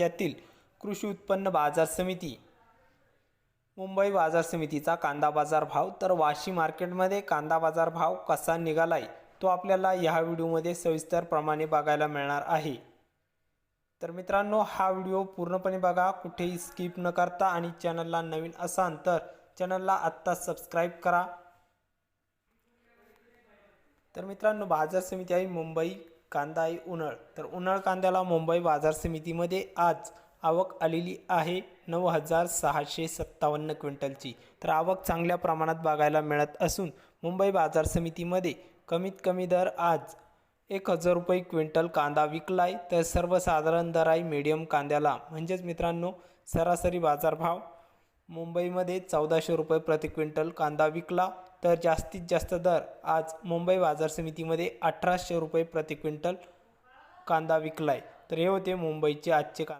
राज्यातील कृषी उत्पन्न बाजार समिती. मुंबई बाजार समितीचा कांदा बाजार भाव. तर वाशी मार्केटमध्ये कांदा बाजार भाव कसा निघालाय? तो आपल्याला ह्या व्हिडिओमध्ये सविस्तरप्रमाणे बघायला मिळणार आहे. तर मित्रांनो हा व्हिडिओ पूर्णपणे बघा. कुठेही स्किप न करता आणि चॅनलला नवीन असाल तर चॅनलला आत्ता सबस्क्राईब करा. तर मित्रांनो बाजार समिती आहे मुंबई. कांदा आहे उन्हाळ. तर उन्हाळ कांद्याला मुंबई बाजार समितीमध्ये आज आवक आलेली आहे नऊ हजार सहाशे सत्तावन्न क्विंटलची. तर आवक चांगल्या प्रमाणात बघायला मिळत असून मुंबई बाजार समितीमध्ये कमीत कमी दर आज एक हजार रुपये क्विंटल कांदा विकलाय. तर सर्वसाधारण दर आहे मीडियम कांद्याला. म्हणजेच मित्रांनो सरासरी बाजारभाव मुंबईमध्ये चौदाशे रुपये प्रति क्विंटल कांदा विकला. तर जास्तीत जास्त दर आज मुंबई बाजार समितीमध्ये अठराशे रुपये प्रति क्विंटल कांदा विकलाय. तर हे होते मुंबईचे आजचे कांदा.